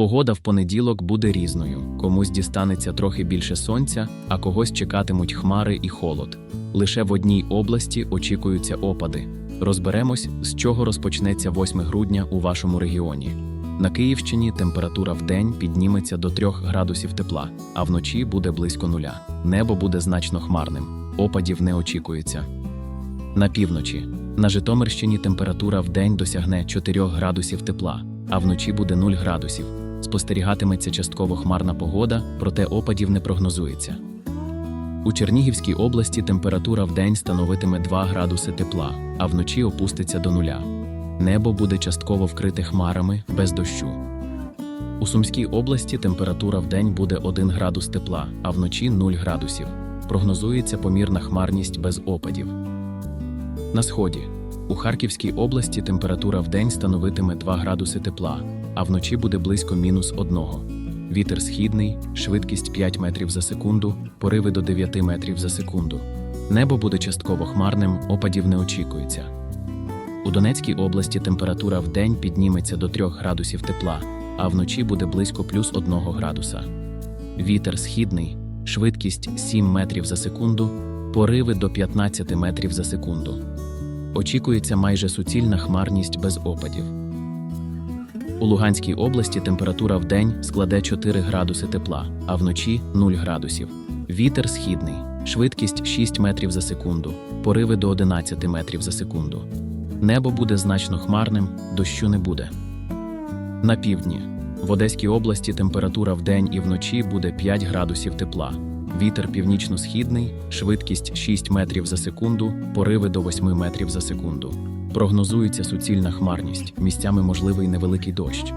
Погода в понеділок буде різною. Комусь дістанеться трохи більше сонця, а когось чекатимуть хмари і холод. Лише в одній області очікуються опади. Розберемось, з чого розпочнеться 8 грудня у вашому регіоні. На Київщині температура в день підніметься до 3 градусів тепла, а вночі буде близько нуля. Небо буде значно хмарним. Опадів не очікується. На півночі. На Житомирщині температура в день досягне 4 градусів тепла, а вночі буде 0 градусів. Спостерігатиметься частково хмарна погода, проте опадів не прогнозується. У Чернігівській області температура в день становитиме 2 градуси тепла, а вночі опуститься до нуля. Небо буде частково вкрите хмарами без дощу. У Сумській області температура в день буде 1 градус тепла, а вночі 0 градусів. Прогнозується помірна хмарність без опадів. На сході. У Харківській області температура в день становитиме 2 градуси тепла, а вночі буде близько мінус 1. Вітер східний, швидкість 5 метрів за секунду, пориви до 9 метрів за секунду. Небо буде частково хмарним, опадів не очікується. У Донецькій області температура в день підніметься до 3 градусів тепла, а вночі буде близько плюс 1 градуса. Вітер східний, швидкість 7 метрів за секунду, пориви до 15 метрів за секунду. Очікується майже суцільна хмарність без опадів. У Луганській області температура в день складе 4 градуси тепла, а вночі 0 градусів. Вітер східний, швидкість 6 метрів за секунду, пориви до 11 метрів за секунду. Небо буде значно хмарним, дощу не буде. На півдні. В Одеській області температура в день і вночі буде 5 градусів тепла. Вітер північно-східний, швидкість 6 метрів за секунду, пориви до 8 метрів за секунду. Прогнозується суцільна хмарність, місцями можливий невеликий дощ.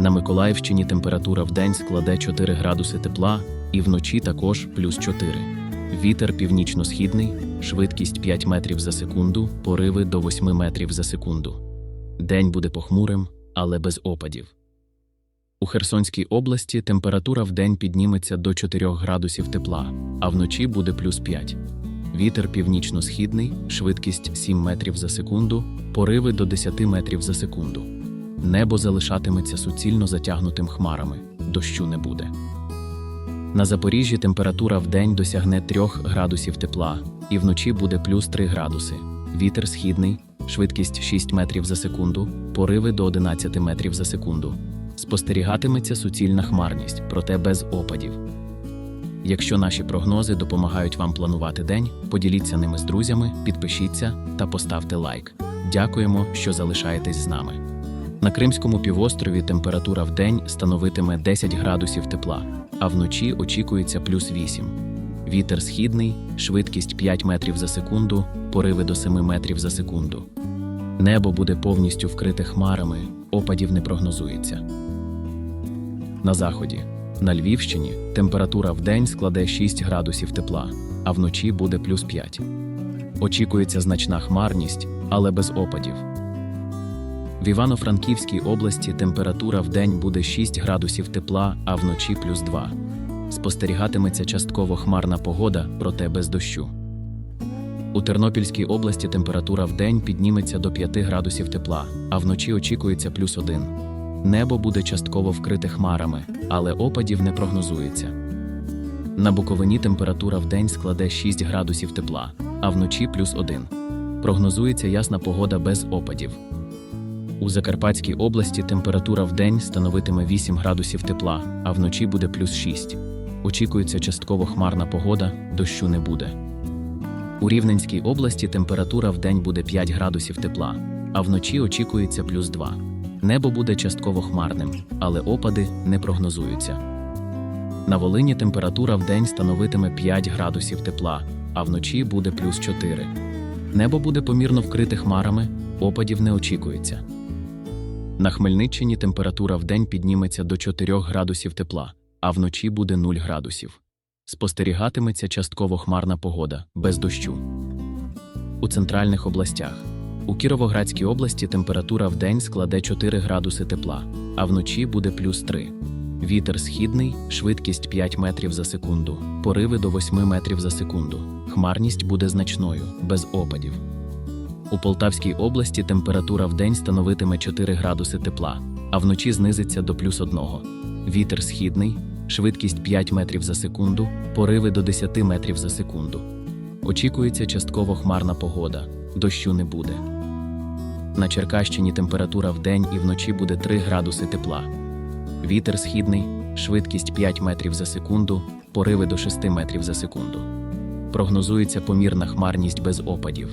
На Миколаївщині температура в день складе 4 градуси тепла, і вночі також плюс 4. Вітер північно-східний, швидкість 5 метрів за секунду, пориви до 8 метрів за секунду. День буде похмурим, але без опадів. У Херсонській області температура в день підніметься до 4 градусів тепла, а вночі буде плюс 5. Вітер північно-східний, швидкість 7 метрів за секунду, пориви до 10 метрів за секунду. Небо залишатиметься суцільно затягнутим хмарами, дощу не буде. На Запоріжжі температура в день досягне 3 градусів тепла, і вночі буде плюс 3 градуси. Вітер східний, швидкість 6 метрів за секунду, пориви до 11 метрів за секунду. Спостерігатиметься суцільна хмарність, проте без опадів. Якщо наші прогнози допомагають вам планувати день, поділіться ними з друзями, підпишіться та поставте лайк. Дякуємо, що залишаєтесь з нами. На Кримському півострові температура в день становитиме 10 градусів тепла, а вночі очікується плюс 8. Вітер східний, швидкість 5 метрів за секунду, пориви до 7 метрів за секунду. Небо буде повністю вкрите хмарами, опадів не прогнозується. На заході. На Львівщині температура в день складе 6 градусів тепла, а вночі буде плюс 5. Очікується значна хмарність, але без опадів. В Івано-Франківській області температура в день буде 6 градусів тепла, а вночі плюс 2. Спостерігатиметься частково хмарна погода, проте без дощу. У Тернопільській області температура в день підніметься до 5 градусів тепла, а вночі очікується плюс 1. Небо буде частково вкрите хмарами, але опадів не прогнозується. На Буковині температура в день складе 6 градусів тепла, а вночі плюс 1. Прогнозується ясна погода без опадів. У Закарпатській області температура в день становитиме 8 градусів тепла, а вночі буде плюс 6. Очікується частково хмарна погода, дощу не буде. У Рівненській області температура в день буде 5 градусів тепла, а вночі очікується плюс 2. Небо буде частково хмарним, але опади не прогнозуються. На Волині температура в день становитиме 5 градусів тепла, а вночі буде плюс 4. Небо буде помірно вкрите хмарами, опадів не очікується. На Хмельниччині температура в день підніметься до 4 градусів тепла, а вночі буде 0 градусів. Спостерігатиметься частково хмарна погода, без дощу. У центральних областях. У Кіровоградській області температура в день складе 4 градуси тепла, а вночі буде плюс 3. Вітер східний, швидкість 5 метрів за секунду, пориви до 8 метрів за секунду. Хмарність буде значною, без опадів. У Полтавській області температура в день становитиме 4 градуси тепла, а вночі знизиться до плюс 1. Вітер східний, швидкість 5 метрів за секунду, пориви до 10 метрів за секунду. Очікується частково хмарна погода, дощу не буде. На Черкащині температура вдень і вночі буде 3 градуси тепла. Вітер східний, швидкість 5 метрів за секунду, пориви до 6 метрів за секунду. Прогнозується помірна хмарність без опадів.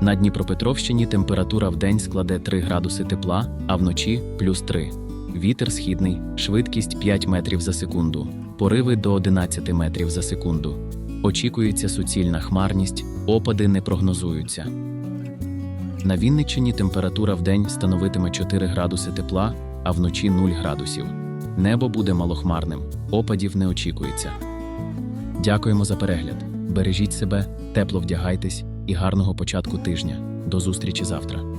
На Дніпропетровщині температура вдень складе 3 градуси тепла, а вночі плюс 3. Вітер східний, швидкість 5 метрів за секунду, пориви до 11 метрів за секунду. Очікується суцільна хмарність, опади не прогнозуються. На Вінниччині температура вдень становитиме 4 градуси тепла, а вночі 0 градусів. Небо буде малохмарним, опадів не очікується. Дякуємо за перегляд. Бережіть себе, тепло вдягайтесь і гарного початку тижня. До зустрічі завтра.